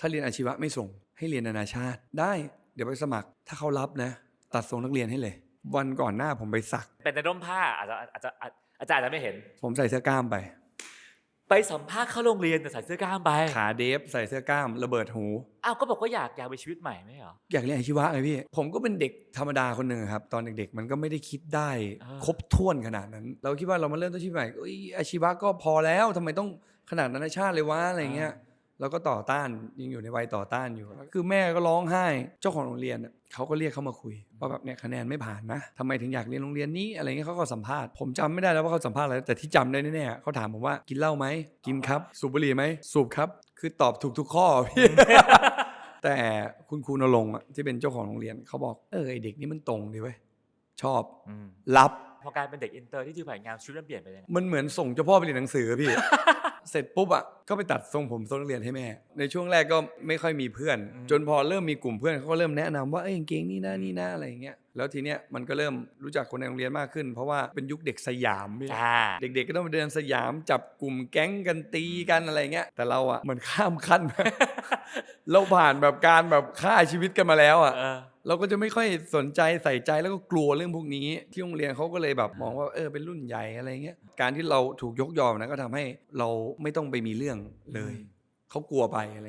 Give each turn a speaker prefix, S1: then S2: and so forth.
S1: ถ้าเรียนอาชีวะไม่ส่งให้เรียนนานาชาติ ได้ เดี๋ยวไปสมัคร ถ้าเขารับนะ ตัดทรงนักเรียนให้เลย วันก่อนหน้าผมไปสัก
S2: เป็นในร่มผ้าอาจจะอาจจะอาจอาจารย์อาจจะไม่เห็น
S1: ผมใส่เสื้อกล้ามไป
S2: ไปสัมภาษณ์เข้าโรงเรียนแต่ใส่เสื้อกล้ามไป
S1: ขาเดฟใส่เสื้อกล้ามระเบิดหู
S2: อ้าวก็บอกว่าอยากอยากมีชีวิตใหม่ไม่เหรอ
S1: อยากเรียนอาชีวะไงพี่ ผมก็เป็นเด็กธรรมดาคนหนึ่งอะครับ ตอนเด็กๆ มันก็ไม่ได้คิดได้
S2: อ่า
S1: ครบถ้วนขนาดนั้น เราคิดว่าเรามาเริ่มต้นชีวิตใหม่เอ้ยอาชีวะก็พอแล้วทำไมต้องขนาดนานาชาติเลยวะอะไรเงี้ย เราก็ต่อต้านยังอยู่ในวัยต่อต้านอยู่ คือแม่ก็ร้องไห้เจ้าของโรงเรียนอะเขาก็เรียกเขามาคุยว่าแบบเนี่ยคะแนนไม่ผ่านนะทำไมถึงอยากเรียนโรงเรียนนี้อะไรเงี้ยเขาก็สัมภาษณ์ผมจำไม่ได้แล้วว่าเขาสัมภาษณ์อะไรแต่ที่จำได้แน่ๆเขาถามผมว่ากินเหล้าไหมกินครับ สูบบุหรี่ไหมสูบครับ คือตอบถูกทุกข้อพี่แต่คุณครูนรงค์อะที่เป็นเจ้าของโรงเรียนเขาบอกเออไอเด็กนี่มันตรงดีเว้ยชอบ
S2: อืม
S1: รับ
S2: พอการเป็นเด็กอินเตอร์ที่ถือผ่านงานชีวิตมันเปลี่ยนไปยังไง
S1: มันเหมือนส่งเจ้าพ่อไปเรียนหนังสือพี่ เสร็จปุ๊บอะก็ไปตัดทรงผมทรงนักเรียนให้แม่ ในช่วงแรกก็ไม่ค่อยมีเพื่อน จนพอเริ่มมีกลุ่มเพื่อนเขาก็เริ่มแนะนำว่าเอ้ยกางเกงนี่นะนี่นะอะไรอย่างเงี้ยแล้วทีเนี้ยมันก็เริ่มรู้จักคนในโรงเรียนมากขึ้น เพราะว่าเป็นยุคเด็กสยามพี่
S2: อ่า
S1: เด็กๆก็ต้องไปเดินสยามจับกลุ่มแก๊งกันตีกันอะไรเงี้ยแต่เราอะเหมือนข้ามขั้นเราผ่านแบบการแบบฆ่าชีวิตกันมาแล้วอะ
S2: เออ
S1: เราก็จะไม่ค่อยสนใจใส่ใจแล้วก็กลัวเรื่องพวกนี้ ที่โรงเรียนเขาก็เลยแบบมองว่าเออเป็นรุ่นใหญ่อะไรเงี้ยการที่เราถูกยกยอมนะก็ทำให้เราไม่ต้องไปมีเรื่องเลย
S2: อืม
S1: เขากลัวไปอะไร